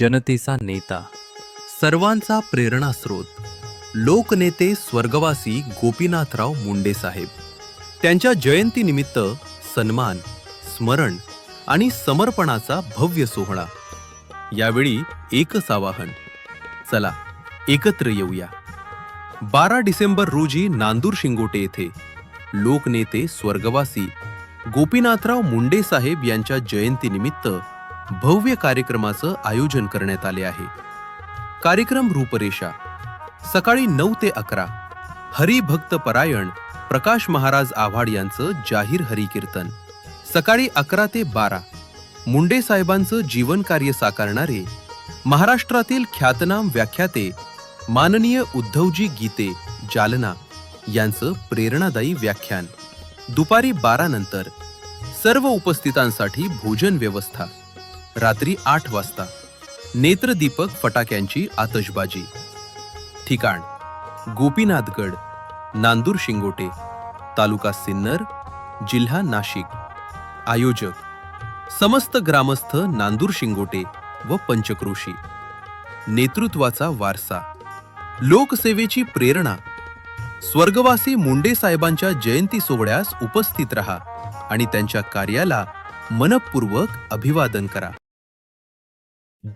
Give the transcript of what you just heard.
जनतेचा नेता सर्वांचा प्रेरणास्रोत लोकनेते स्वर्गवासी गोपीनाथराव मुंडे साहेब. त्यांच्या जयंतीनिमित्त सन्मान स्मरण आणि समर्पणाचा भव्य सोहळा. यावेळी एकच आवाहन चला एकत्र येऊया. बारा डिसेंबर रोजी नांदूर शिंगोटे येथे लोकनेते स्वर्गवासी गोपीनाथराव मुंडे साहेब यांच्या जयंतीनिमित्त भव्य कार्यक्रमाचं आयोजन करण्यात आले आहे. कार्यक्रम रूपरेषा सकाळी नऊ ते अकरा हरिभक्त परायण प्रकाश महाराज आव्हाड यांचं जाहीर हरिकीर्तन सकाळी अकरा ते बारा मुंडे साहेबांचं जीवन कार्य साकारणारे महाराष्ट्रातील ख्यातनाम व्याख्याते माननीय उद्धवजी गीते जालना यांचं प्रेरणादायी व्याख्यान दुपारी बारा नंतर सर्व उपस्थितांसाठी भोजन व्यवस्था रात्री आठ वाजता. नेत्रदीपक फटाक्यांची आतषबाजी. ठिकाण गोपीनाथगड नांदूर शिंगोटे तालुका सिन्नर जिल्हा नाशिक. आयोजक समस्त ग्रामस्थ नांदूर शिंगोटे व पंचक्रोशी. नेतृत्वाचा वारसा. लोकसेवेची प्रेरणा. स्वर्गवासी मुंडे साहेबांच्या जयंती सोहळ्यास उपस्थित रहा आणि त्यांच्या कार्याला मनपूर्वक अभिवादन करा.